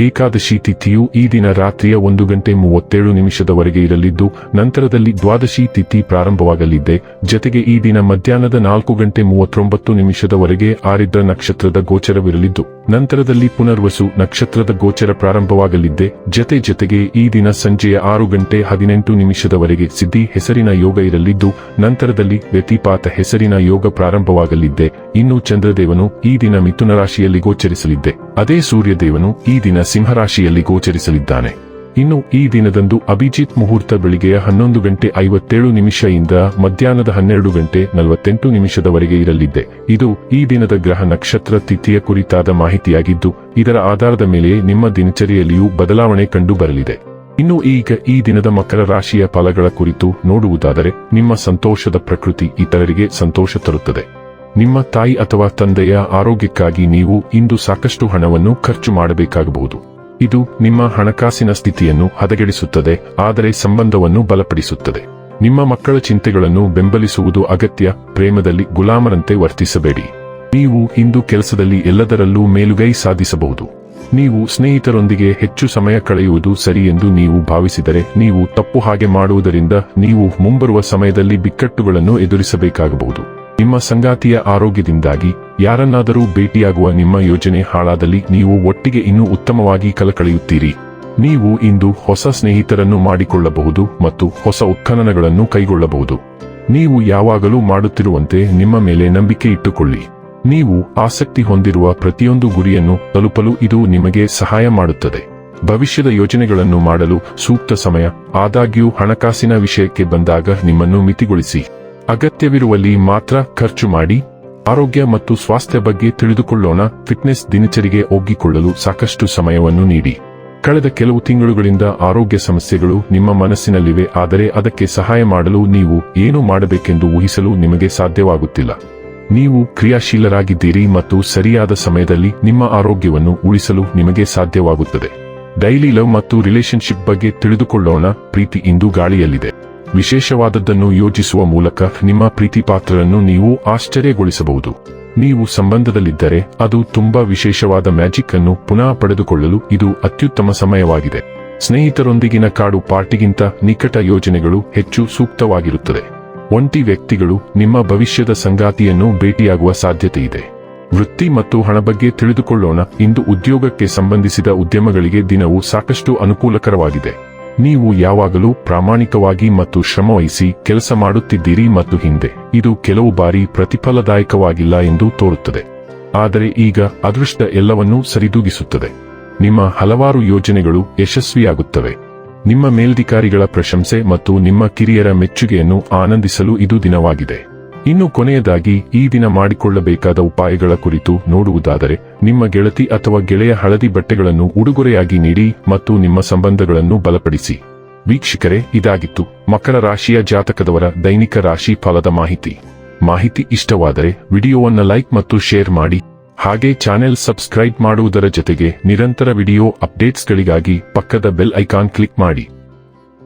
ಏಕಾದಶಿ ತಿಥಿಯು ಈ ದಿನ ರಾತ್ರಿಯ ಒಂದು ಗಂಟೆ ಮೂವತ್ತೇಳು ನಿಮಿಷದವರೆಗೆ ಇರಲಿದ್ದು, ನಂತರದಲ್ಲಿ ದ್ವಾದಶಿ ತಿಥಿ ಪ್ರಾರಂಭವಾಗಲಿದೆ. ಜತೆಗೆ ಈ ದಿನ ಮಧ್ಯಾಹ್ನದ ನಾಲ್ಕು ಗಂಟೆ ಮೂವತ್ತೊಂಬತ್ತು ನಿಮಿಷದವರೆಗೆ ಆರಿದ್ರ ನಕ್ಷತ್ರದ ಗೋಚರವಿರಲಿದ್ದು. ನಂತರದಲ್ಲಿ ಪುನರ್ವಸು ನಕ್ಷತ್ರದ ಗೋಚರ ಪ್ರಾರಂಭವಾಗಲಿದ್ದೆ. ಜತೆ ಜತೆಗೆ ಈ ದಿನ ಸಂಜೆಯ ಆರು ಗಂಟೆ ಹದಿನೆಂಟು ನಿಮಿಷದವರೆಗೆ ಸಿದ್ಧಿ ಹೆಸರಿನ ಯೋಗ ಇರಲಿದ್ದು, ನಂತರದಲ್ಲಿ ವ್ಯತಿಪಾತ ಹೆಸರಿನ ಯೋಗ ಪ್ರಾರಂಭವಾಗಲಿದ್ದೆ. ಇನ್ನು ಚಂದ್ರದೇವನು ಈ ದಿನ ಮಿಥುನ ರಾಶಿಯಲ್ಲಿ ಗೋಚರಿಸಲಿದ್ದೆ. ಅದೇ ಸೂರ್ಯದೇವನು ಈ ದಿನ ಸಿಂಹರಾಶಿಯಲ್ಲಿ ಗೋಚರಿಸಲಿದ್ದಾನೆ. ಇನ್ನು ಈ ದಿನದಂದು ಅಭಿಜಿತ್ ಮುಹೂರ್ತ ಬೆಳಿಗ್ಗೆಯ ಹನ್ನೊಂದು ಗಂಟೆ ಐವತ್ತೇಳು ನಿಮಿಷದಿಂದ ಮಧ್ಯಾಹ್ನದ ಹನ್ನೆರಡು ಗಂಟೆ ನಲವತ್ತೆಂಟು ನಿಮಿಷದವರೆಗೆ ಇರಲಿದೆ. ಇದು ಈ ದಿನದ ಗ್ರಹ ನಕ್ಷತ್ರ ತಿಥಿಯ ಕುರಿತಾದ ಮಾಹಿತಿಯಾಗಿದ್ದು, ಇದರ ಆಧಾರದ ಮೇಲೆ ನಿಮ್ಮ ದಿನಚರಿಯಲ್ಲಿಯೂ ಬದಲಾವಣೆ ಕಂಡು ಬರಲಿದೆ ಇನ್ನು ಈಗ ಈ ದಿನದ ಮಕರ ರಾಶಿಯ ಫಲಗಳ ಕುರಿತು ನೋಡುವುದಾದರೆ, ನಿಮ್ಮ ಸಂತೋಷದ ಪ್ರಕೃತಿ ಇತರರಿಗೆ ಸಂತೋಷ ತರುತ್ತದೆ. ನಿಮ್ಮ ತಾಯಿ ಅಥವಾ ತಂದೆಯ ಆರೋಗ್ಯಕ್ಕಾಗಿ ನೀವು ಇಂದು ಸಾಕಷ್ಟು ಹಣವನ್ನು ಖರ್ಚು ಮಾಡಬೇಕಾಗಬಹುದು. ಇದು ನಿಮ್ಮ ಹಣಕಾಸಿನ ಸ್ಥಿತಿಯನ್ನು ಹದಗೆಡಿಸುತ್ತದೆ, ಆದರೆ ಸಂಬಂಧವನ್ನು ಬಲಪಡಿಸುತ್ತದೆ. ನಿಮ್ಮ ಮಕ್ಕಳ ಚಿಂತೆಗಳನ್ನು ಬೆಂಬಲಿಸುವುದು ಅಗತ್ಯ, ಪ್ರೇಮದಲ್ಲಿ ಗುಲಾಮರಂತೆ ವರ್ತಿಸಬೇಡಿ. ನೀವು ಇಂದು ಕೆಲಸದಲ್ಲಿ ಎಲ್ಲದರಲ್ಲೂ ಮೇಲುಗೈ ಸಾಧಿಸಬಹುದು. ನೀವು ಸ್ನೇಹಿತರೊಂದಿಗೆ ಹೆಚ್ಚು ಸಮಯ ಕಳೆಯುವುದು ಸರಿ ಎಂದು ನೀವು ಭಾವಿಸಿದರೆ, ನೀವು ತಪ್ಪು ಹಾಗೆ ಮಾಡುವುದರಿಂದ ನೀವು ಮುಂಬರುವ ಸಮಯದಲ್ಲಿ ಬಿಕ್ಕಟ್ಟುಗಳನ್ನು ಎದುರಿಸಬೇಕಾಗಬಹುದು. ನಿಮ್ಮ ಸಂಗಾತಿಯ ಆರೋಗ್ಯದಿಂದಾಗಿ ಯಾರನ್ನಾದರೂ ಭೇಟಿಯಾಗುವ ನಿಮ್ಮ ಯೋಜನೆ ಹಾಳಾದಲ್ಲಿ ನೀವು ಒಟ್ಟಿಗೆ ಇನ್ನೂ ಉತ್ತಮವಾಗಿ ಕಲಕಳೆಯುತ್ತೀರಿ ನೀವು ಇಂದು ಹೊಸ ಸ್ನೇಹಿತರನ್ನು ಮಾಡಿಕೊಳ್ಳಬಹುದು ಮತ್ತು ಹೊಸ ಉತ್ಖನನಗಳನ್ನು ಕೈಗೊಳ್ಳಬಹುದು. ನೀವು ಯಾವಾಗಲೂ ಮಾಡುತ್ತಿರುವಂತೆ ನಿಮ್ಮ ಮೇಲೆ ನಂಬಿಕೆ ಇಟ್ಟುಕೊಳ್ಳಿ. ನೀವು ಆಸಕ್ತಿ ಹೊಂದಿರುವ ಪ್ರತಿಯೊಂದು ಗುರಿಯನ್ನು ತಲುಪಲು ಇದು ನಿಮಗೆ ಸಹಾಯ ಮಾಡುತ್ತದೆ. ಭವಿಷ್ಯದ ಯೋಜನೆಗಳನ್ನು ಮಾಡಲು ಸೂಕ್ತ ಸಮಯ, ಆದಾಗ್ಯೂ ಹಣಕಾಸಿನ ವಿಷಯಕ್ಕೆ ಬಂದಾಗ ನಿಮ್ಮನ್ನು ಮಿತಿಗೊಳಿಸಿ. ಅಗತ್ಯವಿರುವಲ್ಲಿ ಮಾತ್ರ ಖರ್ಚು ಮಾಡಿ ಆರೋಗ್ಯ ಮತ್ತು ಸ್ವಾಸ್ಥ್ಯ ಬಗ್ಗೆ ತಿಳಿದುಕೊಳ್ಳೋಣ. ಫಿಟ್ನೆಸ್ ದಿನಚರಿಗೆ ಒಗ್ಗಿಕೊಳ್ಳಲು ಸಾಕಷ್ಟು ಸಮಯವನ್ನು ನೀಡಿ. ಕಳೆದ ಕೆಲವು ತಿಂಗಳುಗಳಿಂದ ಆರೋಗ್ಯ ಸಮಸ್ಯೆಗಳು ನಿಮ್ಮ ಮನಸ್ಸಿನಲ್ಲಿವೆ, ಆದರೆ ಅದಕ್ಕೆ ಸಹಾಯ ಮಾಡಲು ನೀವು ಏನು ಮಾಡಬೇಕೆಂದು ಊಹಿಸಲು ನಿಮಗೆ ಸಾಧ್ಯವಾಗುತ್ತಿಲ್ಲ. ನೀವು ಕ್ರಿಯಾಶೀಲರಾಗಿದ್ದೀರಿ ಮತ್ತು ಸರಿಯಾದ ಸಮಯದಲ್ಲಿ ನಿಮ್ಮ ಆರೋಗ್ಯವನ್ನು ಉಳಿಸಲು ನಿಮಗೆ ಸಾಧ್ಯವಾಗುತ್ತದೆ. ಡೈಲಿ ಲವ್ ಮತ್ತು ರಿಲೇಶನ್ಶಿಪ್ ಬಗ್ಗೆ ತಿಳಿದುಕೊಳ್ಳೋಣ. ಪ್ರೀತಿ ಇಂದು ಗಾಳಿಯಲ್ಲಿದೆ. ವಿಶೇಷವಾದದ್ದನ್ನು ಯೋಜಿಸುವ ಮೂಲಕ ನಿಮ್ಮ ಪ್ರೀತಿಪಾತ್ರರನ್ನು ನೀವು ಆಶ್ಚರ್ಯಗೊಳಿಸಬಹುದು. ನೀವು ಸಂಬಂಧದಲ್ಲಿದ್ದರೆ ಅದು ತುಂಬಾ ವಿಶೇಷವಾದ ಮ್ಯಾಜಿಕ್ ಅನ್ನು ಪುನಃ ಪಡೆದುಕೊಳ್ಳಲು ಇದು ಅತ್ಯುತ್ತಮ ಸಮಯವಾಗಿದೆ. ಸ್ನೇಹಿತರೊಂದಿಗಿನ ಕಾಡು ಪಾರ್ಟಿಗಿಂತ ನಿಕಟ ಯೋಜನೆಗಳು ಹೆಚ್ಚು ಸೂಕ್ತವಾಗಿರುತ್ತದೆ. ಒಂಟಿ ವ್ಯಕ್ತಿಗಳು ನಿಮ್ಮ ಭವಿಷ್ಯದ ಸಂಗಾತಿಯನ್ನು ಭೇಟಿಯಾಗುವ ಸಾಧ್ಯತೆಯಿದೆ ವೃತ್ತಿ ಮತ್ತು ಹಣ ಬಗ್ಗೆ ತಿಳಿದುಕೊಳ್ಳೋಣ. ಇಂದು ಉದ್ಯೋಗಕ್ಕೆ ಸಂಬಂಧಿಸಿದ ಉದ್ಯಮಗಳಿಗೆ ದಿನವು ಸಾಕಷ್ಟು ಅನುಕೂಲಕರವಾಗಿದೆ. ನೀವು ಯಾವಾಗಲೂ ಪ್ರಾಮಾಣಿಕವಾಗಿ ಮತ್ತು ಶ್ರಮವಹಿಸಿ ಕೆಲಸ ಮಾಡುತ್ತಿದ್ದೀರಿ ಮತ್ತು ಹಿಂದೆ. ಇದು ಕೆಲವು ಬಾರಿ ಪ್ರತಿಫಲದಾಯಕವಾಗಿಲ್ಲ ಎಂದು ತೋರುತ್ತದೆ. ಆದರೆ ಈಗ ಅದೃಷ್ಟ ಎಲ್ಲವನ್ನೂ ಸರಿದೂಗಿಸುತ್ತದೆ. ನಿಮ್ಮ ಹಲವಾರು ಯೋಜನೆಗಳು ಯಶಸ್ವಿಯಾಗುತ್ತವೆ. ನಿಮ್ಮ ಮೇಲ್ಧಿಕಾರಿಗಳ ಪ್ರಶಂಸೆ ಮತ್ತು ನಿಮ್ಮ ಕಿರಿಯರ ಮೆಚ್ಚುಗೆಯನ್ನು ಆನಂದಿಸಲು ಇದು ದಿನವಾಗಿದೆ. ಇನ್ನು ಕೊನೆಯದಾಗಿ ಈ ದಿನ ಮಾಡಿಕೊಳ್ಳಬೇಕಾದ ಉಪಾಯಗಳ ಕುರಿತು ನೋಡುವುದಾದರೆ, ನಿಮ್ಮ ಗೆಳತಿ ಅಥವಾ ಗೆಳೆಯ ಹಳದಿ ಬಟ್ಟೆಗಳನ್ನು ಉಡುಗೊರೆಯಾಗಿ ನೀಡಿ ಮತ್ತು ನಿಮ್ಮ ಸಂಬಂಧಗಳನ್ನು ಬಲಪಡಿಸಿ. ವೀಕ್ಷಕರೇ, ಇದಾಗಿತ್ತು ಮಕರ ರಾಶಿಯ ಜಾತಕದವರ ದೈನಿಕ ರಾಶಿ ಫಲದ ಮಾಹಿತಿ. ಮಾಹಿತಿ ಇಷ್ಟವಾದರೆ ವಿಡಿಯೋವನ್ನು ಲೈಕ್ ಮತ್ತು ಶೇರ್ ಮಾಡಿ. ಹಾಗೆ ಚಾನೆಲ್ ಸಬ್ಸ್ಕ್ರೈಬ್ ಮಾಡುವುದರ ಜೊತೆಗೆ ನಿರಂತರ ವಿಡಿಯೋ ಅಪ್ಡೇಟ್ಸ್ಗಳಿಗಾಗಿ ಪಕ್ಕದ ಬೆಲ್ ಐಕಾನ್ ಕ್ಲಿಕ್ ಮಾಡಿ.